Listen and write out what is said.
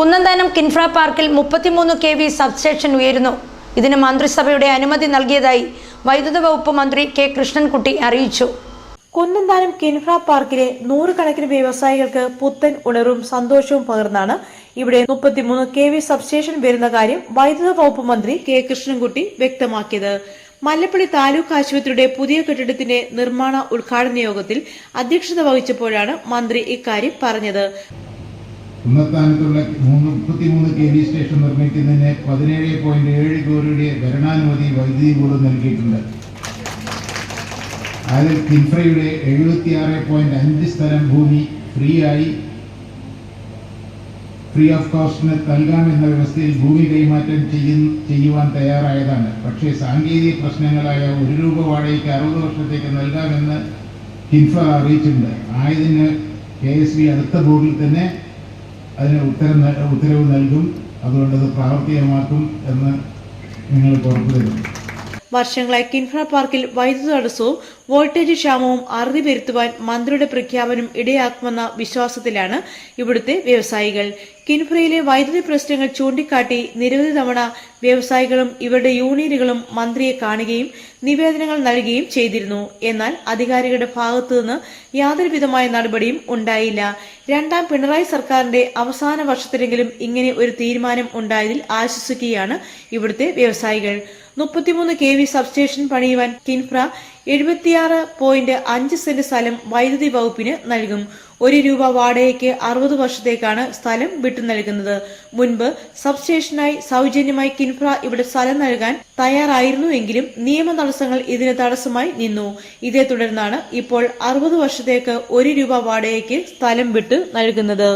കുന്നന്താനം കിൻഫ്ര പാർക്കിൽ മുപ്പത്തിമൂന്ന് K V substation ഉയരുന്നു. ഇതിന് മന്ത്രിസഭയുടെ അനുമതി നൽകിയതായി വൈദ്യുത വകുപ്പ് മന്ത്രി കെ കൃഷ്ണൻകുട്ടി അറിയിച്ചു. കുന്നന്താനം കിൻഫ്ര പാർക്കിലെ നൂറുകണക്കിന് വ്യവസായികൾക്ക് പുത്തൻ ഉണർവും സന്തോഷവും പകർന്നാണ് ഇവിടെ മുപ്പത്തിമൂന്ന് കെ വി സബ്സ്റ്റേഷൻ വരുന്ന കാര്യം വൈദ്യുത വകുപ്പ് മന്ത്രി കെ കൃഷ്ണൻകുട്ടി വ്യക്തമാക്കിയത്. മല്ലപ്പള്ളി താലൂക്ക് ആശുപത്രിയുടെ പുതിയ കെട്ടിടത്തിന്റെ നിർമ്മാണ ഉദ്ഘാടന യോഗത്തിൽ അധ്യക്ഷത വഹിച്ചപ്പോഴാണ് മന്ത്രി ഇക്കാര്യം പറഞ്ഞത്. കുന്നത്താനത്തുള്ള മൂന്ന് മുപ്പത്തിമൂന്ന് കെ വി സ്റ്റേഷൻ നിർമ്മിക്കുന്നതിന് പതിനേഴ് പോയിന്റ് ഏഴ് കോടിയുടെ ഭരണാനുമതി വൈദ്യുതി ബോർഡ് നൽകിയിട്ടുണ്ട്. അതിൽ കിൻഫ്രയുടെ എഴുപത്തിയാറ് പോയിന്റ് അഞ്ച് സ്ഥലം ഭൂമി ഫ്രീ ആയി ഫ്രീ ഓഫ് കോസ്റ്റിന് നൽകാമെന്ന വ്യവസ്ഥയിൽ ഭൂമി കൈമാറ്റം ചെയ്യുവാൻ തയ്യാറായതാണ്. പക്ഷേ സാങ്കേതിക പ്രശ്നങ്ങളായ ഒരു രൂപ വാടകയ്ക്ക് അറുപത് വർഷത്തേക്ക് നൽകാമെന്ന് കിൻഫ്ര അറിയിച്ചിട്ടുണ്ട്. ആയതിന് കെ എസ് ബി അടുത്ത ബോർഡിൽ തന്നെ അതിന് ഉത്തരം ഉത്തരവ് നൽകും. അതുകൊണ്ട് അത് പ്രാവർത്തികമാക്കും എന്ന് നിങ്ങൾ ഉറപ്പു തരും വർഷങ്ങളായി കിൻഫ്ര പാർക്കിൽ വൈദ്യുത തടസ്സവും വോൾട്ടേജ് ക്ഷാമവും അറുതി വരുത്തുവാൻ മന്ത്രിയുടെ പ്രഖ്യാപനം ഇടയാക്കുമെന്ന വിശ്വാസത്തിലാണ് ഇവിടുത്തെ വ്യവസായികൾ. കിൻഫ്രയിലെ വൈദ്യുതി പ്രശ്നങ്ങൾ ചൂണ്ടിക്കാട്ടി നിരവധി തവണ വ്യവസായികളും ഇവരുടെ യൂണിയനുകളും മന്ത്രിയെ കാണുകയും നിവേദനങ്ങൾ നൽകുകയും ചെയ്തിരുന്നു. എന്നാൽ അധികാരികളുടെ ഭാഗത്തുനിന്ന് യാതൊരുവിധമായ നടപടിയും ഉണ്ടായില്ല. രണ്ടാം പിണറായി സർക്കാരിന്റെ അവസാന വർഷത്തിലെങ്കിലും ഇങ്ങനെ ഒരു തീരുമാനം ഉണ്ടായതിൽ ആശ്വസിക്കുകയാണ് ഇവിടുത്തെ വ്യവസായികൾ. മുപ്പത്തിമൂന്ന് കെ വി സബ്സ്റ്റേഷൻ പണിയുവാൻ കിൻഫ്ര എഴുപത്തിയാറ് പോയിന്റ് അഞ്ച് സെന്റ് സ്ഥലം വൈദ്യുതി വകുപ്പിന് നൽകും. ഒരു രൂപ വാടകയ്ക്ക് അറുപത് വർഷത്തേക്കാണ് സ്ഥലം വിട്ടു നൽകുന്നത്. മുൻപ് സബ്സ്റ്റേഷനായി സൗജന്യമായി കിൻഫ്ര ഇവിടെ സ്ഥലം നൽകാൻ തയ്യാറായിരുന്നുവെങ്കിലും നിയമ തടസ്സങ്ങൾ ഇതിന് തടസ്സമായി നിന്നു. ഇതേ തുടർന്നാണ് ഇപ്പോൾ അറുപത് വർഷത്തേക്ക് ഒരു രൂപ വാടകയ്ക്ക് സ്ഥലം വിട്ട് നൽകുന്നത്.